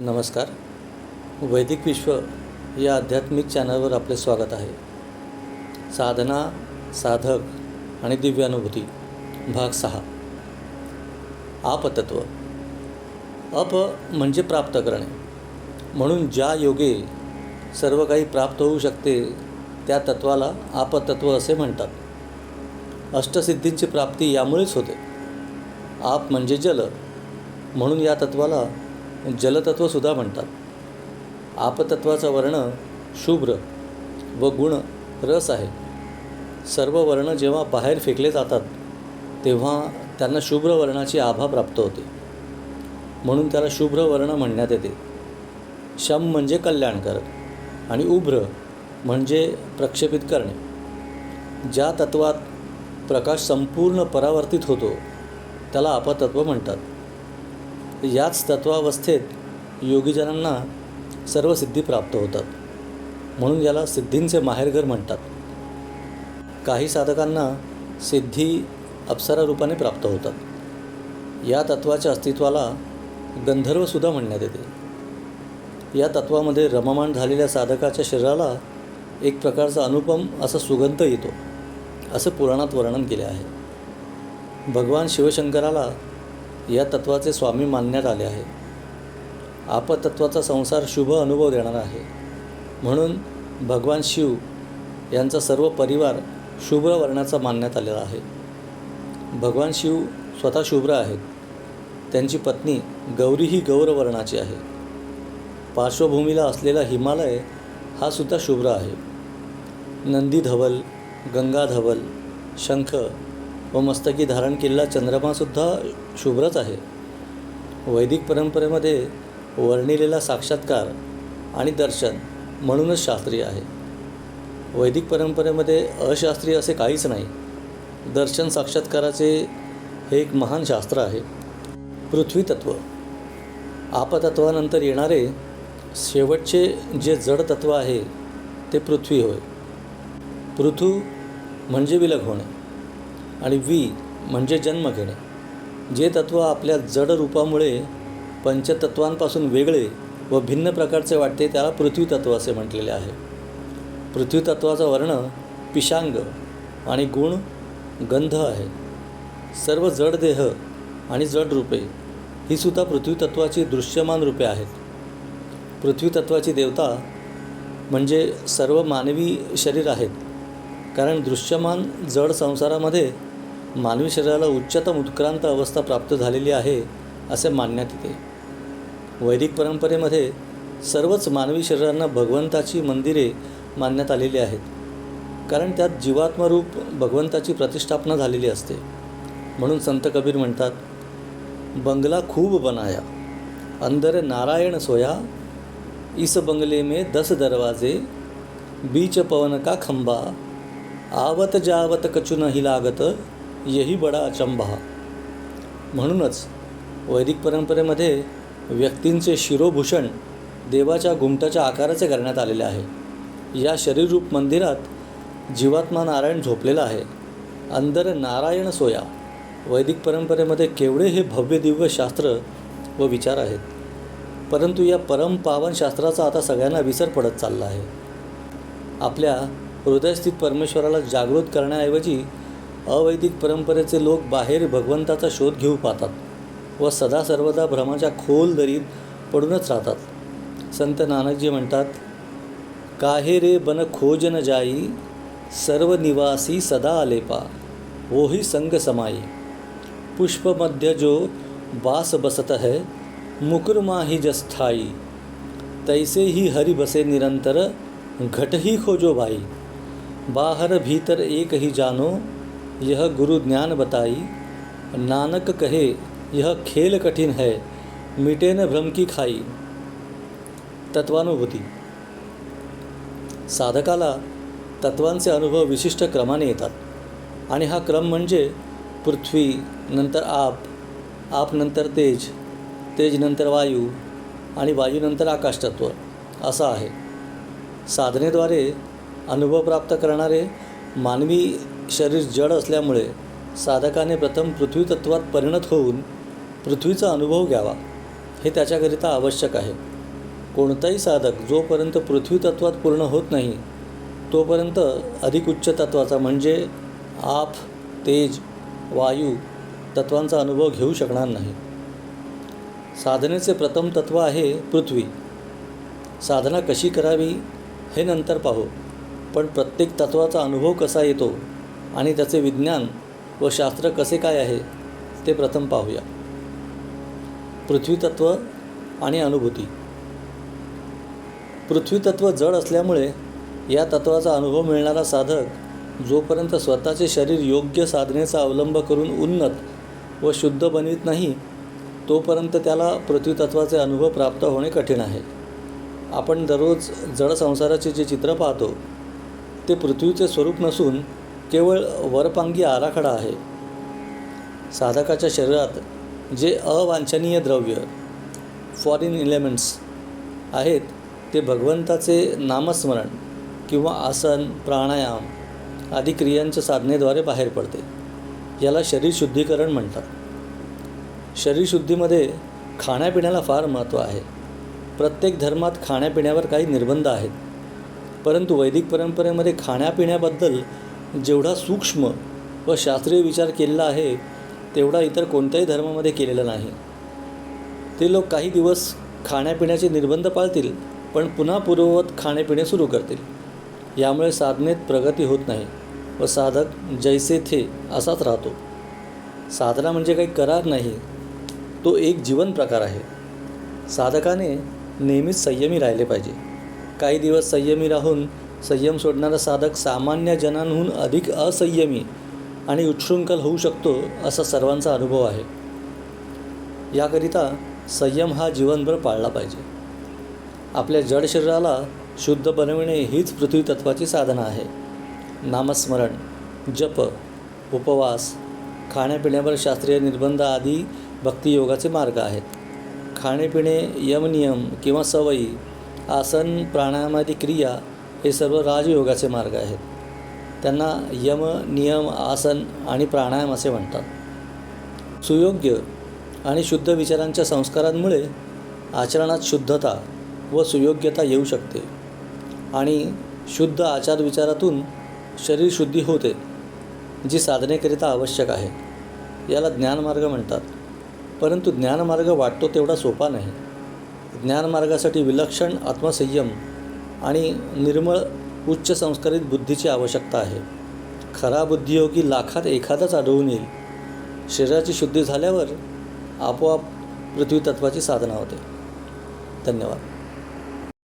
नमस्कार. वैदिक विश्व या आध्यात्मिक चॅनलवर आपले स्वागत आहे. साधना साधक आणि दिव्यानुभूती भाग सहा. आपतत्व. अप म्हणजे प्राप्त करणे. म्हणून ज्या योगे सर्व काही प्राप्त होऊ शकते त्या तत्वाला आपतत्व असे म्हणतात. अष्टसिद्धींची प्राप्ती यामुळेच होते. आप म्हणजे जल. म्हणून या तत्वाला जलतत्वसुद्धा म्हणतात. आपतत्वाचा वर्ण शुभ्र व गुण रस आहे. सर्व वर्ण जेव्हा बाहेर फेकले जातात तेव्हा त्यांना शुभ्र वर्णाची आभा प्राप्त होते. म्हणून त्याला शुभ्र वर्ण म्हणण्यात येते. शम म्हणजे कल्याणकारक आणि उभ्र म्हणजे प्रक्षेपित करणे. ज्या तत्वात प्रकाश संपूर्ण परावर्तित होतो त्याला अपतत्व म्हणतात. याच तत्वावस्थेत योगीजनांना सर्व सिद्धी प्राप्त होतात. म्हणून याला सिद्धींचे माहेरघर म्हणतात. काही साधकांना सिद्धी अप्सरा रूपाने प्राप्त होतात. या तत्वाच्या अस्तित्वाला गंधर्वसुद्धा म्हणण्यात येते. या तत्वामध्ये रममाण झालेल्या साधकाच्या शरीराला एक प्रकारचा अनुपम असा सुगंध येतो असं पुराणात वर्णन केले आहे. भगवान शिवशंकराला या तत्वाचे स्वामी मानण्यात आले आहे आपतत्वाचा संसार शुभ अनुभव देणारा आहे. म्हणून भगवान शिव यांचा सर्व परिवार शुभ्र वर्णाचा मानण्यात आलेला आहे. भगवान शिव स्वतः शुभ्र आहेत. त्यांची पत्नी गौरी ही गौरवर्णाची आहे. पार्श्वभूमीला असलेला हिमालय हा सुद्धा शुभ्र आहे. नंदी धवल गंगा धवल शंख व मस्तकी धारण केलेला चंद्रमासुद्धा शुभ्रच आहे. वैदिक परंपरेमध्ये वर्णिलेला साक्षात्कार आणि दर्शन म्हणूनच शास्त्रीय आहे. वैदिक परंपरेमध्ये अशास्त्रीय असे काहीच नाही. दर्शन साक्षात्काराचे हे एक महान शास्त्र आहे. पृथ्वी तत्व आपतत्वानंतर येणारे शेवटचे जे जड तत्व आहे ते पृथ्वी होय. पृथू म्हणजे विलग होणे. आणि वी म्हणजे जन्म घेणे. जे तत्व आपल्या जड रूपामुळे पंचतत्वांपासून वेगळे व भिन्न प्रकारचे वाटते त्याला पृथ्वी तत्व असे म्हटलेले आहे. पृथ्वी तत्वाचा वर्ण पिशांग आणि गुण गंध आहे. सर्व जड देह आणि जड रूपे ही सुद्धा पृथ्वी तत्वाची दृश्यमान रूपे आहेत. पृथ्वी तत्वाची देवता म्हणजे सर्व मानवी शरीर आहेत. कारण दृश्यमान जड संसारामध्ये मानवी शरीराला उच्चतम उत्क्रांत अवस्था प्राप्त झालेली आहे असे मानण्यात येते. वैदिक परंपरेमध्ये सर्वच मानवी शरीरांना भगवंताची मंदिरे मानण्यात आलेली आहेत कारण त्यात जीवात्मरूप भगवंताची प्रतिष्ठापना झालेली असते. म्हणून संत कबीर म्हणतात बंगला खूब बनाया अंदर नारायण सोया इस बंगले में दस दरवाजे बीच पवन का खंबा आवत जावत कचू नाही लागत यही बडा अचंबा. म्हणूनच वैदिक परंपरेमध्ये व्यक्तींचे शिरोभूषण देवाच्या घुमटाच्या आकाराचे करण्यात आलेले आहे. या शरीररूप मंदिरात जीवात्मा नारायण झोपलेला आहे. अंदर नारायण सोया. वैदिक परंपरेमध्ये केवढे हे भव्य दिव्य शास्त्र व विचार आहेत. परंतु या परम पावन शास्त्राचा आता सगळ्यांना विसर पडत चालला आहे. आपल्या हृदयस्थित परमेश्वराला जागृत करण्याऐवजी अवैदिक परंपरेचे लोक बाहेर भगवंताचा शोध घेऊ पाहतात व सदा सर्वदा भ्रमाच्या खोल दरीत पडूनच राहतात. संत नानकजी म्हणतात काहे रे बन खोज न जाई सर्व निवासी सदा आलेपा वोही संग समाई. पुष्पमध्य जो बास बसत है मुकुरमा माही जस्थाई तैसे ही हरि बसे निरंतर घट ही खोजो भाई. बाहर भीतर एक ही जानो यह गुरु ज्ञान बताई नानक कहे यह खेल कठिन है मिटे न भ्रम की खाई। तत्वानुभूती। साधकाला तत्वांचे अनुभव विशिष्ट क्रमाने येतात आणि हा क्रम म्हणजे पृथ्वी नंतर आप आप नंतर तेज तेज नंतर वायू आणि वायूनंतर आकाशतत्व असा आहे. साधनेद्वारे अनुभव प्राप्त करणारे मानवी शरीर जड असल्यामुळे साधकाने प्रथम पृथ्वी तत्वात परिणत होऊन पृथ्वीचा अनुभव घ्यावा हे त्याच्याकरिता आवश्यक आहे. कोणताही साधक जोपर्यंत पृथ्वी तत्वात पूर्ण होत नाही तोपर्यंत अधिक उच्च तत्वाचा म्हणजे आप तेज वायू तत्वांचा अनुभव घेऊ शकणार नाही. साधनेचे प्रथम तत्व आहे पृथ्वी. साधना कशी करावी हे नंतर पाहू पण प्रत्येक तत्वाचा अनुभव कसा येतो आणि त्याचे विज्ञान व शास्त्र कसे काय आहे ते प्रथम पाहूया. पृथ्वीतत्व आणि अनुभूती. पृथ्वीतत्व जड असल्यामुळे या तत्वाचा अनुभव मिळणारा साधक जोपर्यंत स्वतःचे शरीर योग्य साधनेचा अवलंब करून उन्नत व शुद्ध बनवित नाही तोपर्यंत त्याला पृथ्वीतत्वाचे अनुभव प्राप्त होणे कठीण आहे. आपण दररोज जड संसाराचे जे चित्र पाहतो ते पृथ्वीचे स्वरूप नसून केवळ वरपांगी आराखडा आहे. साधकाच्या शरीरात जे अवांछनीय द्रव्य फॉरिन इलेमेंट्स आहेत ते भगवंताचे नामस्मरण किंवा आसन प्राणायाम आदी क्रियांच्या साधनेद्वारे बाहेर पडते. याला शरीर शुद्धीकरण म्हणतात. शरीरशुद्धीमध्ये खाण्यापिण्याला फार महत्त्व आहे. प्रत्येक धर्मात खाण्यापिण्यावर काही निर्बंध आहेत. परंतु वैदिक परंपरेमध्ये खाण्यापिण्याबद्दल जेवढा सूक्ष्म व शास्त्रीय विचार केलेला आहे तेवढा इतर कोणत्याही धर्मामध्ये केलेला नाही. ते लोक काही दिवस खाण्यापिण्याचे निर्बंध पाळतील पण पुन्हा पूर्ववत खाणेपिणे सुरू करतील. यामुळे साधनेत प्रगती होत नाही व साधक जैसे थे असाच राहतो. साधना म्हणजे काही करार नाही तो एक जीवन प्रकार आहे. साधकाने नेहमीच संयमी राहिले पाहिजे. काही दिवस संयमी राहून संयम सोडणारा साधक सामान्य जनांहून अधिक असंयमी आणि उच्छृंखल होऊ शकतो असा सर्वांचा अनुभव आहे. याकरिता संयम हा जीवनभर पाळला पाहिजे. आपल्या जड शरीराला शुद्ध बनविणे हीच पृथ्वी तत्वाची साधना आहे. नामस्मरण जप उपवास खाण्यापिण्यावर शास्त्रीय निर्बंध आदी भक्तियोगाचे मार्ग आहेत. खाणेपिणे यमनियम किंवा सवयी आसन प्राणायामादी क्रिया हे सर्व राजयोगाचे मार्ग आहेत. त्यांना यम नियम आसन आणि प्राणायाम असे म्हणतात. सुयोग्य आणि शुद्ध विचारांच्या संस्कारांमुळे आचरणात शुद्धता व सुयोग्यता येऊ शकते आणि शुद्ध आचारविचारातून शरीरशुद्धी होते जी साधनेकरिता आवश्यक आहे. याला ज्ञानमार्ग म्हणतात. परंतु ज्ञानमार्ग वाटतो तेवढा सोपा नाही. ज्ञानमार्गासाठी विलक्षण आत्मसंयम आणि निर्मळ उच्च संस्कारित बुद्धीची आवश्यकता आहे. खरा बुद्धियोगी लाखात एखादाच आढळून येईल. शरीराची शुद्धी झाल्यावर आपोआप पृथ्वी तत्वाची साधना होते. धन्यवाद.